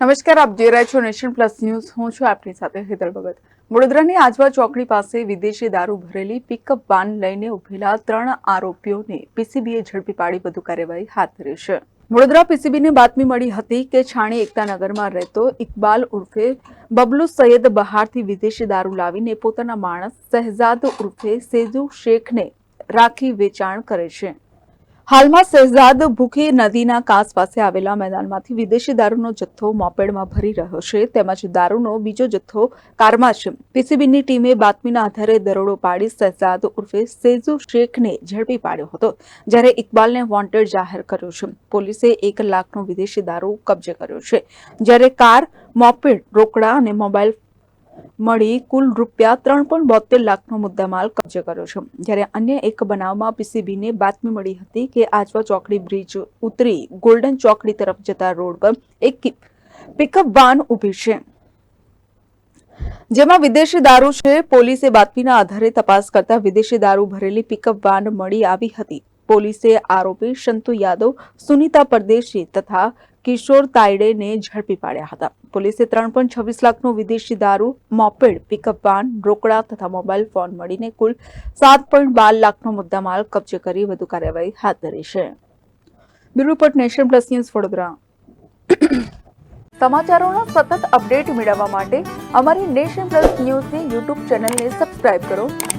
નમસ્કાર, આપ જોઈ રહ્યા છો નેશન પ્લસ ન્યૂઝ. હું છું આપની સાથે હેતલ ભગત. વડોદરાની આજવા ચોકડી પાસે વિદેશી દારૂ ભરેલી પિકઅપ વાન લઈને ઉભેલા ત્રણ આરોપીઓને પીસીબીએ ઝડપી પાડી વધુ કાર્યવાહી હાથ ધરી છે. વડોદરા પીસીબીને બાતમી મળી હતી કે છાણી એકતાનગરમાં રહેતો ઇકબાલ ઉર્ફે બબલુ સૈયદ બહારથી વિદેશી દારૂ લાવીને પોતાના માણસ શહેજાદ ઉર્ફે સેજુ શેખને રાખી વેચાણ કરે છે. હાલમાં શહેજાદ ભૂખી નદીના કાંસ પાસે આવેલા મેદાનમાંથી વિદેશી દારૂનો જથ્થો મોપેડમાં ભરી રહ્યો છે. તેમજ દારૂનો બીજો જથ્થો કારમાં છે. પીસીબીની ટીમે બાતમીના આધારે દરોડો પાડી શહેજાદ ઉર્ફે સેજુ શેખને ઝડપી પાડ્યો હતો, જ્યારે ઇકબાલને વોન્ટેડ જાહેર કર્યો છે. પોલીસે એક લાખનો વિદેશી દારૂ કબજે કર્યો છે, જ્યારે કાર, મોપેડ, રોકડા અને મોબાઈલ મળી કુલ રૂપિયા ત્રણ પોઈન્ટ બોતેર લાખનો મુદ્દામાલ કબજે કર્યો છે. જ્યારે અન્ય એક બનાવમાં પીસીબીને બાતમી મળી હતી કે આજવા ચોકડી બ્રિજ ઉતરી ગોલ્ડન ચોકડી તરફ જતા રોડ પર એક પિકઅપ વાન ઊભી છે. જેમાં વિદેશી દારૂ છે. પોલીસે બાતમીના આધારે તપાસ કરતા વિદેશી દારૂ ભરેલી પિકઅપ વાન મળી આવી હતી. પોલીસે આરોપી શંતુ યાદવ, સુનીતા પરદેશી તથા કિશોર તાયડેને ઝડપી પાડ્યા હતા. પોલીસે ત્રણ પોઈન્ટ છવ્વીસ લાખનો વિદેશી દારૂ, મોપેડ પિકઅપ વાન, રોકડા તથા મોબાઈલ ફોન મળીને કુલ સાત પોઈન્ટ બાર લાખનો મુદ્દામાલ કબજે કરી વધુ કાર્યવાહી હાથ ધરી છે. Bureau nation plus news Vadodara. સમાચારોનો સતત અપડેટ મેળવવા માટે અમારી નેશન પ્લસ ન્યૂઝની યુટ્યુબ ચેનલને સબસ્ક્રાઇબ કરો.